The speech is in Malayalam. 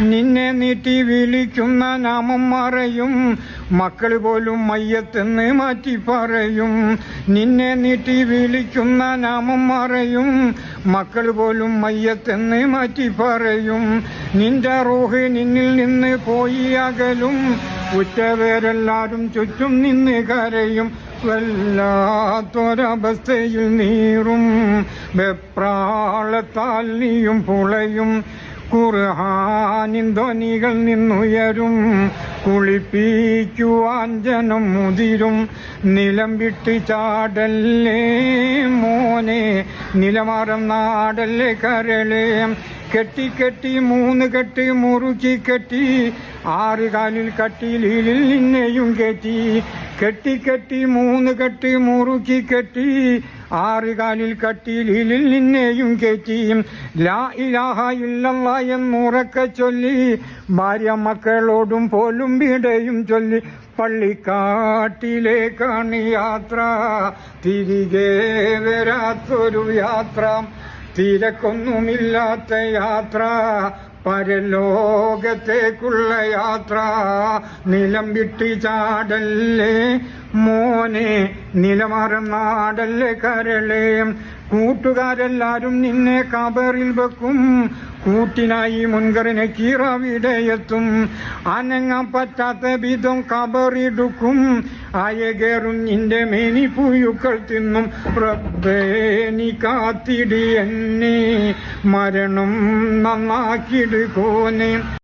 നിന്നെ നീട്ടി വിളിക്കുന്ന നാമം മറയും. മക്കൾ പോലും മയ്യത്തെന്ന് മാറ്റി പറയും. നിന്നെ നീട്ടി വിളിക്കുന്ന നാമം മറയും. മക്കൾ പോലും മയ്യത്തെന്ന് മാറ്റി പറയും. നിന്റെ റോഹ് നിന്നിൽ നിന്ന് പോയി അകലും. ഉറ്റവേരെല്ലാരും ചുറ്റും നിന്ന് കരയും. വല്ലാത്തൊരവസ്ഥയിൽ നീറും. വെപ്രാളത്താൽ നീയും പുളയും. ഖുർഹാനിൻ ധ്വനികൾ നിന്നുയരും കുളിപ്പിക്കുവാൻ ജനം മുതിരും. നിലം വിട്ട് ചാടല്ലേ മോനെ നിലമാറം നാടല്ലേ കരളേ. കെട്ടി കെട്ടി മൂന്ന് കെട്ടി മുറുക്കി കെട്ടി ആറ് കാലിൽ കട്ടിലിൽ നിന്നെയും കെട്ടി. കെട്ടി കെട്ടി മൂന്ന് കെട്ടി മുറുക്കി കെട്ടി ആറ് കാലിൽ കട്ടിലിൽ നിന്നെയും കയറ്റി ലാ ഇലാഹ ഇല്ലല്ല എന്നുറക്കെ ചൊല്ലി ഭാര്യ മക്കളോടും പോലും വീടയും ചൊല്ലി. പള്ളിക്കാട്ടിലേക്കാണ് യാത്ര തിരികെ വരാത്തൊരു യാത്ര. തിരക്കൊന്നുമില്ലാത്ത യാത്ര പരലോകത്തേക്കുള്ള യാത്ര നിലം വിട്ടി ചാടല്ലേ? മോനെ നിലമാറും നാടല്ലേ കരളേ? കൂട്ടുകാരെല്ലാരും നിന്നെ കബറിൽ വെക്കും. കൂട്ടിനായി മുൻകറിനെ കീറവിടെയെത്തും. അനങ്ങാൻ പറ്റാത്ത വിധം കബറിടുക്കും. അയകേറും നിന്റെ മേനി പുയുക്കൾ തിന്നും റബ്ബേനി കാത്തിടി എന്നെ. മരണം നന്നാക്കിടുകോനെ